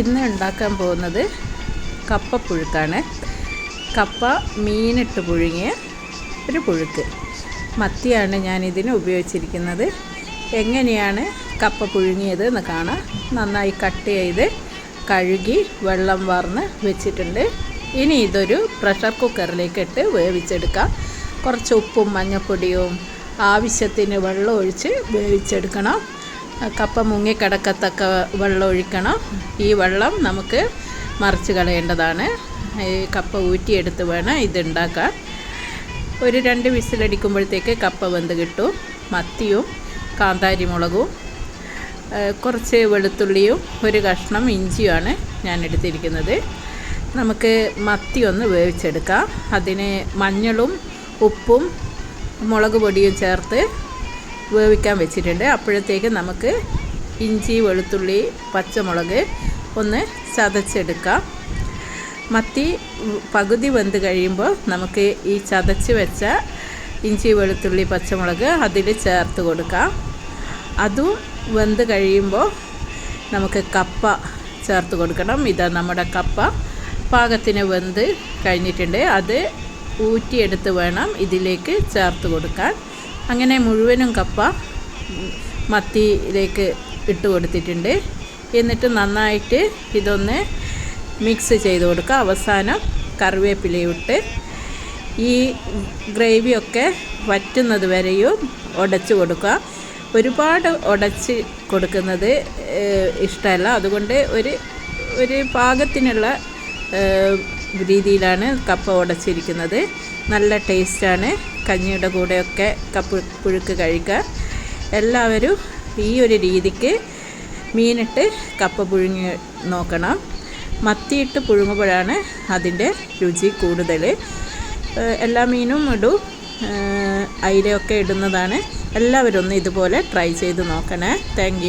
ഇന്ന് ഉണ്ടാക്കാൻ പോകുന്നത് കപ്പ പുഴുക്കാണ്. കപ്പ മീനിട്ട് പുഴുങ്ങിയ ഒരു പുഴുക്ക്. മത്തിയാണ് ഞാൻ ഇതിന് ഉപയോഗിച്ചിരിക്കുന്നത്. എങ്ങനെയാണ് കപ്പ പുഴുങ്ങിയത് എന്ന് കാണാം. നന്നായി കട്ട് ചെയ്ത് കഴുകി വെള്ളം വാർന്ന് വെച്ചിട്ടുണ്ട്. ഇനി ഇതൊരു പ്രഷർ കുക്കറിലേക്ക് ഇട്ട് വേവിച്ചെടുക്കാം. കുറച്ച് ഉപ്പും മഞ്ഞൾപ്പൊടിയും ആവശ്യത്തിന് വെള്ളം ഒഴിച്ച് വേവിച്ചെടുക്കണം. കപ്പ മുങ്ങിക്കിടക്കത്തക്ക വെള്ളം ഒഴിക്കണം. ഈ വെള്ളം നമുക്ക് മറിച്ച് കളയേണ്ടതാണ്. ഈ കപ്പ ഊറ്റിയെടുത്ത് വേണം ഇതുണ്ടാക്കാൻ. ഒരു രണ്ട് വിസിലടിക്കുമ്പോഴത്തേക്ക് കപ്പ വെന്ത് കിട്ടും. മത്തിയും കാന്താരി മുളകും കുറച്ച് വെളുത്തുള്ളിയും ഒരു കഷ്ണം ഇഞ്ചിയുമാണ് ഞാൻ എടുത്തിരിക്കുന്നത്. നമുക്ക് മത്തി ഒന്ന് വേവിച്ചെടുക്കാം. അതിന് മഞ്ഞളും ഉപ്പും മുളക് പൊടിയും ചേർത്ത് വേവിക്കാൻ വെച്ചിട്ടുണ്ട്. അപ്പോഴത്തേക്ക് നമുക്ക് ഇഞ്ചി വെളുത്തുള്ളി പച്ചമുളക് ഒന്ന് ചതച്ചെടുക്കാം. മത്തി പകുതി വെന്ത് കഴിയുമ്പോൾ നമുക്ക് ഈ ചതച്ച് വെച്ച ഇഞ്ചി വെളുത്തുള്ളി പച്ചമുളക് അതിൽ ചേർത്ത് കൊടുക്കാം. അതും വെന്ത് കഴിയുമ്പോൾ നമുക്ക് കപ്പ ചേർത്ത് കൊടുക്കണം. ഇതാ നമ്മുടെ കപ്പ പാകത്തിന് വെന്ത് കഴിഞ്ഞിട്ടുണ്ട്. അത് ഊറ്റിയെടുത്ത് വേണം ഇതിലേക്ക് ചേർത്ത് കൊടുക്കാൻ. അങ്ങനെ മുഴുവനും കപ്പ മത്തിയിലേക്ക് ഇട്ട് കൊടുത്തിട്ടുണ്ട്. എന്നിട്ട് നന്നായിട്ട് ഇതൊന്ന് മിക്സ് ചെയ്ത് കൊടുക്കുക. അവസാനം കറിവേപ്പിലയിട്ട് ഈ ഗ്രേവിയൊക്കെ വറ്റുന്നത് വരെയും ഉടച്ച് കൊടുക്കുക. ഒരുപാട് ഉടച്ച് കൊടുക്കുന്നത് ഇഷ്ടമല്ല. അതുകൊണ്ട് ഒരു ഒരു പാകത്തിനുള്ള രീതിയിലാണ് കപ്പ ഉടച്ചിരിക്കുന്നത്. നല്ല ടേസ്റ്റാണ്. കഞ്ഞിയുടെ കൂടെയൊക്കെ കപ്പ പുഴുക്ക് കഴിക്കുക എല്ലാവരും ഈ ഒരു രീതിക്ക് മീനിട്ട് കപ്പ പുഴുങ്ങി നോക്കണം. മത്തിയിട്ട് പുഴുങ്ങുമ്പോഴാണ് അതിന്റെ രുചി കൂടുതൽ എല്ലാ മീനും ഇടും. അയിലയൊക്കെ ഇടുന്നതാണ്. എല്ലാവരും ഒന്ന് ഇതുപോലെ ട്രൈ ചെയ്ത് നോക്കണേ. താങ്ക്